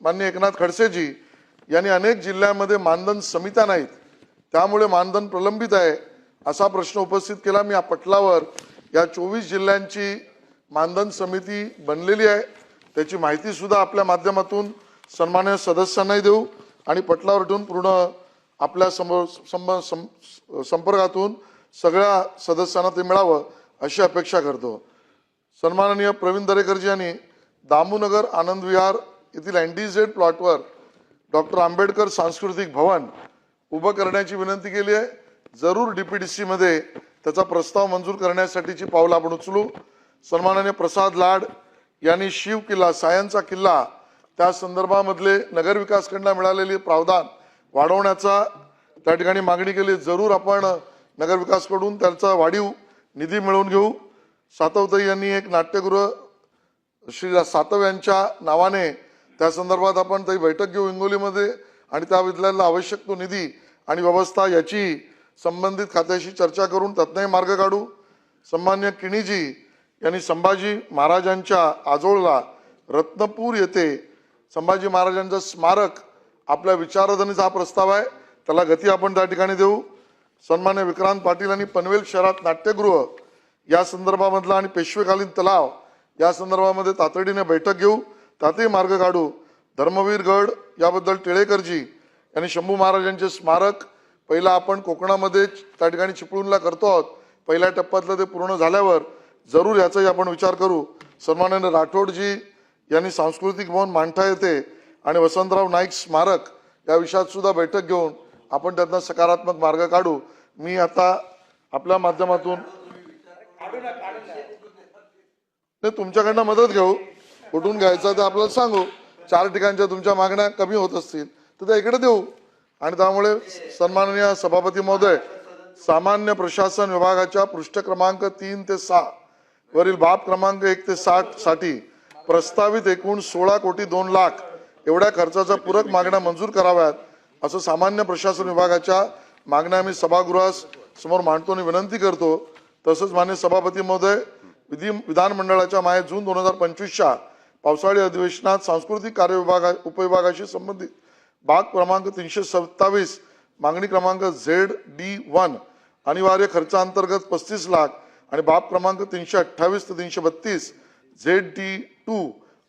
मान्य एकनाथ खडसेजी यांनी अनेक जिल्ह्यांमध्ये मानधन समित्या नाहीत. त्यामुळे मानधन प्रलंबित आहे असा प्रश्न उपस्थित केला. मी या पटलावर या चोवीस जिल्ह्यांची मानधन समिती बनलेली आहे. त्याची माहिती सुद्धा आपल्या माध्यमातून सन्मान्य सदस्यांनाही देऊ आणि पटलावर ठेवून पूर्ण आपल्यासमोर संब- सं- संपर्कातून सगळ्या सदस्यांना ते मिळावं अशी अपेक्षा करतो. सन्माननीय प्रवीण दरेकरजी यांनी दामूनगर आनंद विहार येथील अँडीझेड प्लॉटवर डॉक्टर आंबेडकर सांस्कृतिक भवन उभं करण्याची विनंती केली आहे. जरूर डीपीडीसी मध्ये त्याचा प्रस्ताव मंजूर करण्यासाठीची पावलं आपण उचलू. सन्मानाने प्रसाद लाड यांनी शिव किल्ला सायनचा किल्ला त्या संदर्भामधले नगरविकासकडनं मिळालेली प्रावधान वाढवण्याचा त्या ठिकाणी मागणी केली. जरूर आपण नगरविकासकडून त्याचा वाढीव निधी मिळवून घेऊ. सातवताई यांनी एक नाट्यगृह श्री सातव यांच्या नावाने त्या संदर्भात आपण ती बैठक घेऊ हिंगोलीमध्ये आणि त्या विद्यालयाला आवश्यक तो निधी आणि व्यवस्था याची संबंधित खात्याशी चर्चा करून त्यातनंही मार्ग काढू. सन्मान्य किणीजी यांनी संभाजी महाराजांच्या आजोळला रत्नपूर येथे संभाजी महाराजांचं स्मारक आपल्या विचारधनीचा हा प्रस्ताव आहे. त्याला गती आपण त्या ठिकाणी देऊ. सन्मान्य विक्रांत पाटील यांनी पनवेल शहरात नाट्यगृह या संदर्भामधला आणि पेशवेकालीन तलाव या संदर्भामध्ये तातडीने बैठक घेऊ. त्यातही मार्ग काढू. धर्मवीर गड याबद्दल टिळेकरजी यांनी शंभू महाराजांचे स्मारक पहिला आपण कोकणामध्ये त्या ठिकाणी चिपळूणला करतो आहोत. पहिल्या टप्प्यातलं ते पूर्ण झाल्यावर जरूर याचाही आपण विचार करू. सन्माननीय राठोडजी यांनी सांस्कृतिक भवन मांडता येते आणि वसंतराव नाईक स्मारक या विषयात सुद्धा बैठक घेऊन आपण त्यातनं सकारात्मक मार्ग काढू. मी आता आपल्या माध्यमातून नाही तुमच्याकडनं मदत घेऊ. कुठून घ्यायचं ते आपल्याला सांगू चार ठिकाणच्या तुमच्या मागण्या कमी होत असतील तर त्या इकडे देऊ. आणि त्यामुळे सन्माननीय सभापती महोदय सामान्य प्रशासन विभागाच्या पृष्ठ क्रमांक तीन ते सहा वरील बाब क्रमांक एक ते साठसाठी प्रस्तावित एकूण सोळा कोटी दोन लाख एवढ्या खर्चाच्या पूरक मागण्या मंजूर कराव्यात असं सामान्य प्रशासन विभागाच्या मागण्या आम्ही सभागृहास समोर मांडतो आणि विनंती करतो. तसंच मान्य सभापती महोदय विधी विधानमंडळाच्या माहे जून दोन हजार पंचवीसच्या पावसाळी अधिवेशनात सांस्कृतिक कार्य विभागा उपविभागाशी संबंधित भाग क्रमांक तीनशे सत्तावीस मागणी क्रमांक झेड डी वन अनिवार्य खर्चांतर्गत पस्तीस लाख आणि बाब क्रमांक तीनशे अठ्ठावीस ते तीनशे बत्तीस झेड डी टू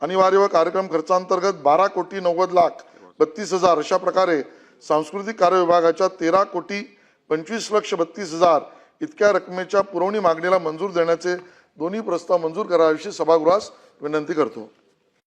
अनिवार्य व कार्यक्रम खर्चांतर्गत बारा कोटी नव्वद लाख बत्तीस हजार अशा प्रकारे सांस्कृतिक कार्य विभागाच्या तेरा कोटी पंचवीस लक्ष बत्तीस हजार इतक्या रकमेच्या पुरवणी मागणीला मंजूर देण्याचे दोन्ही प्रस्ताव मंजूर कराव्याविषयी सभागृहास विनंती करतो.